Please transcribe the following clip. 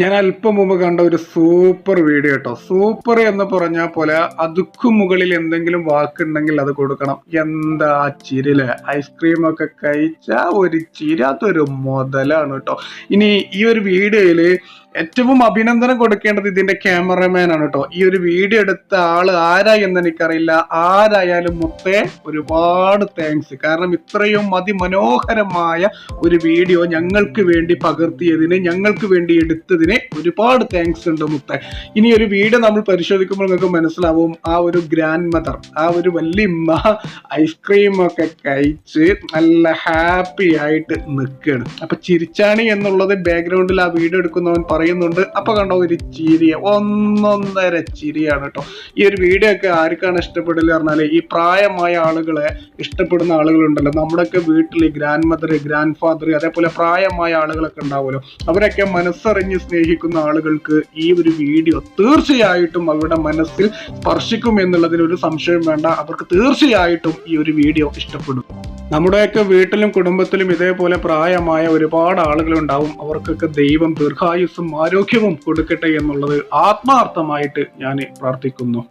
ഞാൻ അല്പം മുമ്പ് കണ്ട ഒരു സൂപ്പർ വീഡിയോ കേട്ടോ. സൂപ്പർ എന്ന് പറഞ്ഞ പോലെ അതുക്കു മുകളിൽ എന്തെങ്കിലും വാക്കുണ്ടെങ്കിൽ അത് കൊടുക്കണം. എന്താ ചിരിൽ? ഐസ്ക്രീം ഒക്കെ കഴിച്ച ഒരു ചിരാത്തൊരു മുതലാണ് കേട്ടോ. ഇനി ഈ ഒരു വീഡിയോയിൽ ഏറ്റവും അഭിനന്ദനം കൊടുക്കേണ്ടത് ഇതിന്റെ ക്യാമറമാൻ ആണ് കേട്ടോ ഈ ഒരു വീഡിയോ എടുത്ത ആൾ ആരാ എന്ന് എനിക്കറിയില്ല. ആരായാലും മുത്തേ ഒരുപാട് താങ്ക്സ് കാരണം ഇത്രയും അതിമനോഹരമായ ഒരു വീഡിയോ ഞങ്ങൾക്ക് വേണ്ടി പകർത്തിയതിന് ഞങ്ങൾക്ക് വേണ്ടി എടുത്തതിന് ഒരുപാട് താങ്ക്സ് ഉണ്ട് മുത്തേ. ഇനി ഒരു വീഡിയോ നമ്മൾ പരിശോധിക്കുമ്പോൾ നിങ്ങൾക്ക് മനസ്സിലാവും. ആ ഒരു ഗ്രാൻഡ് മദർ ആ ഒരു വല്യമ്മ ഐസ്ക്രീം ഒക്കെ കഴിച്ച് നല്ല ഹാപ്പി ആയിട്ട് നിൽക്കുകയാണ് അപ്പൊ ചിരിച്ചാണി എന്നുള്ളത് ബാക്ക്ഗ്രൗണ്ടിൽ ആ വീഡിയോ എടുക്കുന്നവൻ പറയുന്നുണ്ട്. അപ്പൊ കണ്ടോ ഒരു ചിരിയ ഒന്നൊന്നര ചിരിയാണ് കേട്ടോ. ഈ ഒരു വീഡിയോ ഒക്കെ ആർക്കാണ് ഇഷ്ടപ്പെടില്ല പറഞ്ഞാൽ ഈ പ്രായമായ ആളുകളെ ഇഷ്ടപ്പെടുന്ന ആളുകളുണ്ടല്ലോ. നമ്മുടെയൊക്കെ വീട്ടിൽ ഗ്രാൻഡ് മദർ ഗ്രാൻഡ് ഫാദർ അതേപോലെ പ്രായമായ ആളുകളൊക്കെ ഉണ്ടാവുമല്ലോ. അവരൊക്കെ മനസ്സറിഞ്ഞ് സ്നേഹിക്കുന്ന ആളുകൾക്ക് ഈ ഒരു വീഡിയോ തീർച്ചയായിട്ടും അവരുടെ മനസ്സിൽ സ്പർശിക്കും എന്നുള്ളതിൽ ഒരു സംശയം വേണ്ട. അവർക്ക് തീർച്ചയായിട്ടും ഈ ഒരു വീഡിയോ ഇഷ്ടപ്പെടും. നമ്മുടെയൊക്കെ വീട്ടിലും കുടുംബത്തിലും ഇതേപോലെ പ്രായമായ ഒരുപാട് ആളുകളുണ്ടാവും. അവർക്കൊക്കെ ദൈവം ദീർഘായുസ്സും ആരോഗ്യവും കൊടുക്കട്ടെ എന്നുള്ളത് ആത്മാർത്ഥമായിട്ട് ഞാൻ പ്രാർത്ഥിക്കുന്നു.